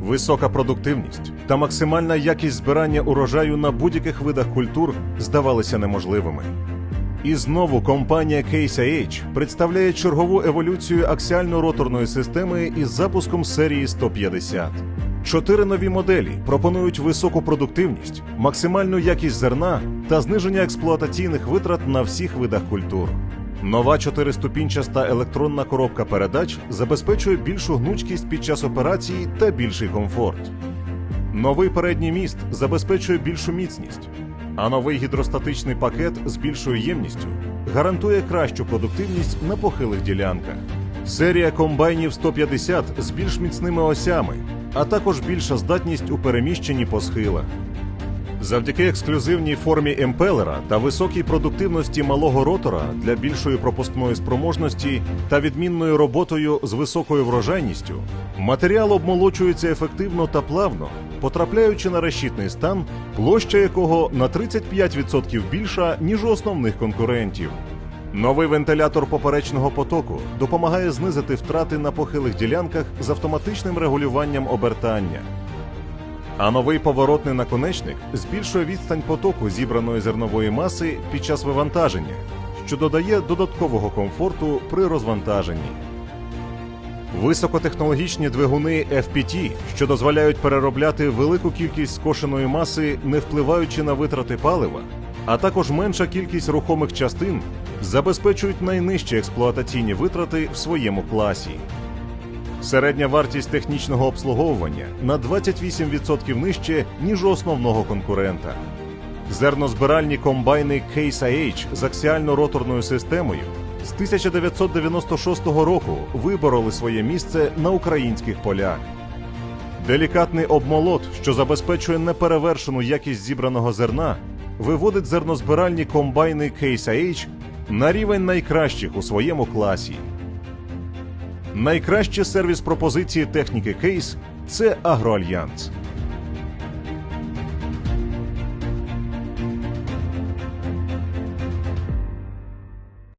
Висока продуктивність та максимальна якість збирання урожаю на будь-яких видах культур здавалися неможливими. І знову компанія Case представляє чергову еволюцію аксіально-роторної системи із запуском серії 150. Чотири нові моделі пропонують високу продуктивність, максимальну якість зерна та зниження експлуатаційних витрат на всіх видах культур. Нова чотириступінчаста електронна коробка передач забезпечує більшу гнучкість під час операції та більший комфорт. Новий передній міст забезпечує більшу міцність, а новий гідростатичний пакет з більшою ємністю гарантує кращу продуктивність на похилих ділянках. Серія комбайнів 150 з більш міцними осями, а також більша здатність у переміщенні по схилах. Завдяки ексклюзивній формі емпелера та високій продуктивності малого ротора для більшої пропускної спроможності та відмінною роботою з високою врожайністю, матеріал обмолочується ефективно та плавно, потрапляючи на решітний стан, площа якого на 35% більша, ніж у основних конкурентів. Новий вентилятор поперечного потоку допомагає знизити втрати на похилих ділянках з автоматичним регулюванням обертання. А новий поворотний наконечник збільшує відстань потоку зібраної зернової маси під час вивантаження, що додає додаткового комфорту при розвантаженні. Високотехнологічні двигуни FPT, що дозволяють переробляти велику кількість скошеної маси, не впливаючи на витрати палива, а також менша кількість рухомих частин, забезпечують найнижчі експлуатаційні витрати в своєму класі. Середня вартість технічного обслуговування на 28% нижче, ніж у основного конкурента. Зернозбиральні комбайни Case IH з аксіально-роторною системою з 1996 року вибороли своє місце на українських полях. Делікатний обмолот, що забезпечує неперевершену якість зібраного зерна, виводить зернозбиральні комбайни Case IH на рівень найкращих у своєму класі. Найкращі сервіс пропозиції техніки Кейс це Агроальянс.